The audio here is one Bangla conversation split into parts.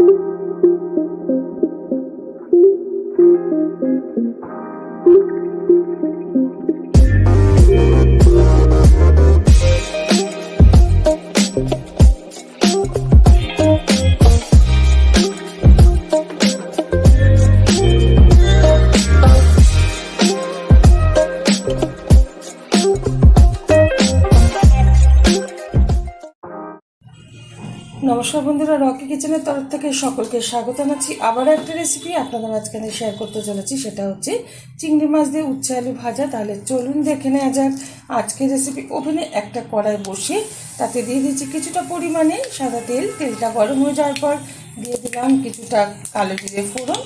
Thank you. নমস্কার বন্ধুরা, রকি কিচেনের তরফ থেকে সকলকে স্বাগত জানাচ্ছি। আবার একটা রেসিপি আপনাদের মাঝখানে শেয়ার করতে চলেছি, সেটা হচ্ছে চিংড়ি মাছ দিয়ে উচ্ছে আলু ভাজা। তাহলে চলুন দেখে নেওয়া যাক, আজকের রেসিপি ওভেনে একটা কড়াই বসে তাতে দিয়ে দিচ্ছি কিছুটা পরিমাণে সাদা তেল। তেলটা গরম হয়ে যাওয়ার পর দিয়ে দিলাম কিছুটা কালো জিরে ফোড়ন।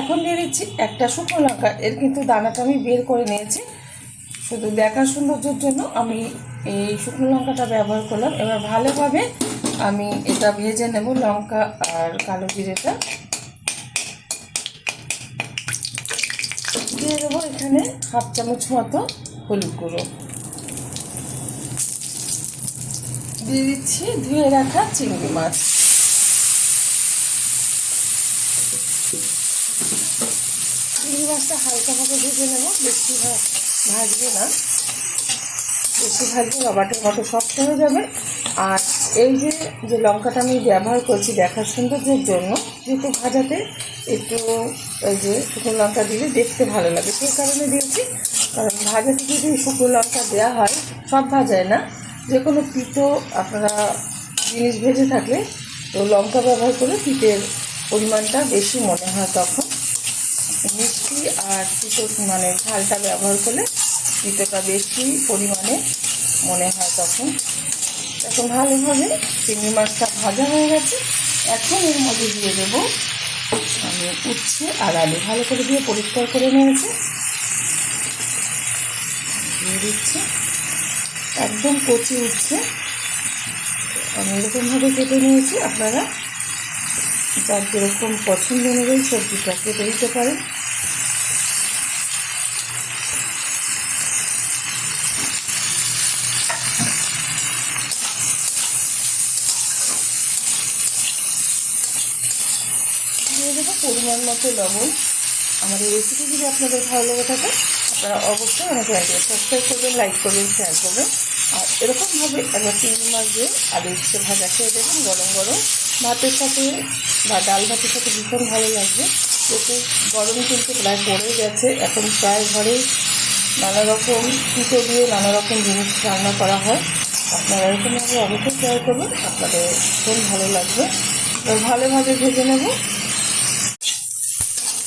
এখন দিয়ে দিচ্ছি একটা শুকনো লঙ্কা, এর কিন্তু দানাটা আমি বের করে নিয়েছি। শুধু দেখার সৌন্দর্যের জন্য আমি এই শুকনো লঙ্কাটা ব্যবহার করলাম। এবার ভালোভাবে আমি এটা ভেজে নেব লঙ্কা আর কালো জিরেটা। দিয়ে দেবো এখানে হাফ চামচ মতো হলুদ গুঁড়ো। দিয়ে দিচ্ছি ধুয়ে রাখা চিংড়ি মাছ। চিংড়ি মাছটা হালকাভাবে ভেজে নেব, বেশি ভাজবে না। বেশি ভাজলে রবাটের মতো শক্ত হয়ে যাবে। আর এই যে যে লঙ্কাটা আমি ব্যবহার করছি দেখার সৌন্দর্যের জন্য, যেহেতু ভাজাতে একটু, এই যে শুকনো লঙ্কা দিলে দেখতে ভালো লাগে। সেই কারণে দিয়েছি। কারণ ভাজাতে যদি শুকনো লঙ্কা দেওয়া হয়, সব ভাজায় না। যে কোনো পিঠো আপনারা জিনিস ভেজে থাকলে, তো লঙ্কা ব্যবহার করে পিঠের পরিমাণটা বেশি মনে হয় তখন। মিষ্টি আর পিঠো মানে ঝালটা ব্যবহার করলে পিঠোটা বেশি পরিমাণে মনে হয় তখন। এখন ভালোভাবে চিংড়ি মাছটা ভাজা হয়ে গেছে। এখন এর মধ্যে দিয়ে দেবো আমি উচ্ছে আর আলু। ভালো করে দিয়ে পরিষ্কার করে নিয়েছি। দিয়ে দিচ্ছি। একদম কচি উচ্ছে। আমি এরকমভাবে কেটে নিয়েছি। আপনারা যার যেরকম পছন্দ অনুযায়ী সবজিটা কেটে দিতে পারেন। দিয়ে দেবো পরিমাণ মতো লবণ। আমার এই রেসিপি যদি আপনাদের ভালো লেগে থাকে, আপনারা অবশ্যই আমার চ্যানেলকে সাবস্ক্রাইব করবেন লাইক করবেন শেয়ার করবেন। আর এরকমভাবে একবার তিন মাস দিয়ে আলু উচ্ছে ভাজা খেয়ে দেবেন গরম গরম। ভাতের সাথে বা ডাল ভাতের সাথে ভীষণ ভালো লাগবে। যেহেতু গরম কিন্তু প্রায় পড়ে গেছে, এখন প্রায় ঘরে নানা রকম পিঠো দিয়ে নানা রকম জিনিস রান্না করা হয়। আপনারা এরকমভাবে অবশ্যই ট্রাই করবেন, আপনাদের ভীষণ ভালো লাগবে। ভালোভাবে ভেজে নেব।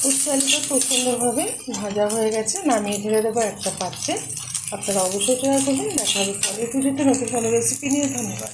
উচ্ছে খুব সুন্দরভাবে ভাজা হয়ে গেছে। নামিয়ে ঢেলে দেবো একটা পাত্রে। আপনারা অবশ্যই ট্রাই করবেন। দেখা হবে পরের পুজোতে নতুন কোনো রেসিপি নিয়ে। ধন্যবাদ।